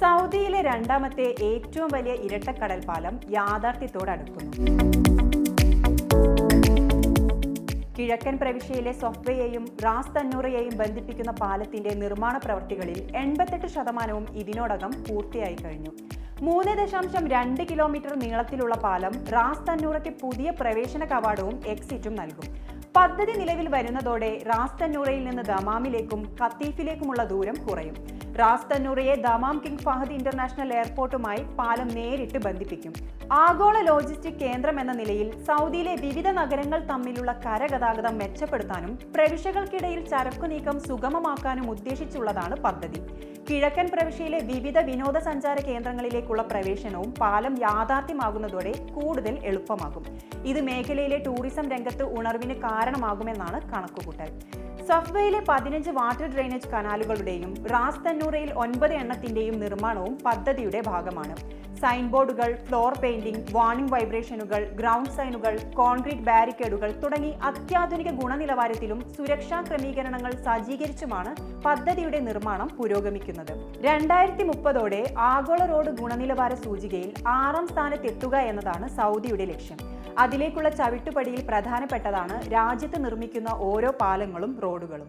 സൗദിയിലെ രണ്ടാമത്തെ ഏറ്റവും വലിയ ഇരട്ടക്കടൽ പാലം യാഥാർത്ഥ്യത്തോടടുക്കുന്നു കിഴക്കൻ പ്രവിശ്യയിലെ സൊഫ്വയെയും റാസ് തന്നൂറയെയും ബന്ധിപ്പിക്കുന്ന പാലത്തിന്റെ നിർമ്മാണ പ്രവൃത്തികളിൽ എൺപത്തെട്ട് ശതമാനവും ഇതിനോടകം പൂർത്തിയായി കഴിഞ്ഞു. മൂന്ന് ദശാംശം രണ്ട് കിലോമീറ്റർ നീളത്തിലുള്ള പാലം റാസ് തന്നൂറയ്ക്ക് പുതിയ പ്രവേശന കവാടവും എക്സിറ്റും നൽകും. പദ്ധതി നിലവിൽ വരുന്നതോടെ റാസ് തന്നൂറയിൽ നിന്ന് ദമാമിലേക്കും കത്തീഫിലേക്കുമുള്ള ദൂരം കുറയും. റാസ് തന്നൂറിയെ ദമാം കിങ് ഫഹദ് ഇന്റർനാഷണൽ എയർപോർട്ടുമായി പാലം നേരിട്ട് ബന്ധിപ്പിക്കും. ആഗോള ലോജിസ്റ്റിക് കേന്ദ്രം എന്ന നിലയിൽ സൗദിയിലെ വിവിധ നഗരങ്ങൾ തമ്മിലുള്ള കരഗതാഗതം മെച്ചപ്പെടുത്താനും പ്രവിശ്യകൾക്കിടയിൽ ചരക്കു നീക്കം സുഗമമാക്കാനും ഉദ്ദേശിച്ചുള്ളതാണ് പദ്ധതി. കിഴക്കൻ പ്രവിശ്യയിലെ വിവിധ വിനോദസഞ്ചാര കേന്ദ്രങ്ങളിലേക്കുള്ള പ്രവേശനവും പാലം യാഥാർത്ഥ്യമാകുന്നതോടെ കൂടുതൽ എളുപ്പമാകും. ഇത് മേഖലയിലെ ടൂറിസം രംഗത്ത് ഉണർവിന് കാരണമാകുമെന്നാണ് കണക്കുകൂട്ടൽ. സഫ്വയിലെ പതിനഞ്ച് വാട്ടർ ഡ്രെയിനേജ് കനാലുകളുടെയും റാസ് തന്നൂറയിൽ ഒൻപത് എണ്ണത്തിന്റെയും നിർമ്മാണവും പദ്ധതിയുടെ ഭാഗമാണ്. സൈൻ ബോർഡുകൾ ഫ്ലോർ പെയിന്റിംഗ് വാണിംഗ് വൈബ്രേഷനുകൾ ഗ്രൗണ്ട് സൈനുകൾ കോൺക്രീറ്റ് ബാരിക്കേഡുകൾ തുടങ്ങി അത്യാധുനിക ഗുണനിലവാരത്തിലും സുരക്ഷാ ക്രമീകരണങ്ങൾ സജ്ജീകരിച്ചുമാണ് പദ്ധതിയുടെ നിർമ്മാണം പുരോഗമിക്കുന്നത്. രണ്ടായിരത്തി മുപ്പതോടെ ആഗോള റോഡ് ഗുണനിലവാര സൂചികയിൽ ആറാം സ്ഥാനത്തെത്തുക എന്നതാണ് സൗദിയുടെ ലക്ഷ്യം. അതിലേക്കുള്ള ചവിട്ടുപടിയിൽ പ്രധാനപ്പെട്ടതാണ് രാജ്യത്ത് നിർമ്മിക്കുന്ന ഓരോ പാലങ്ങളും റോഡുകളും.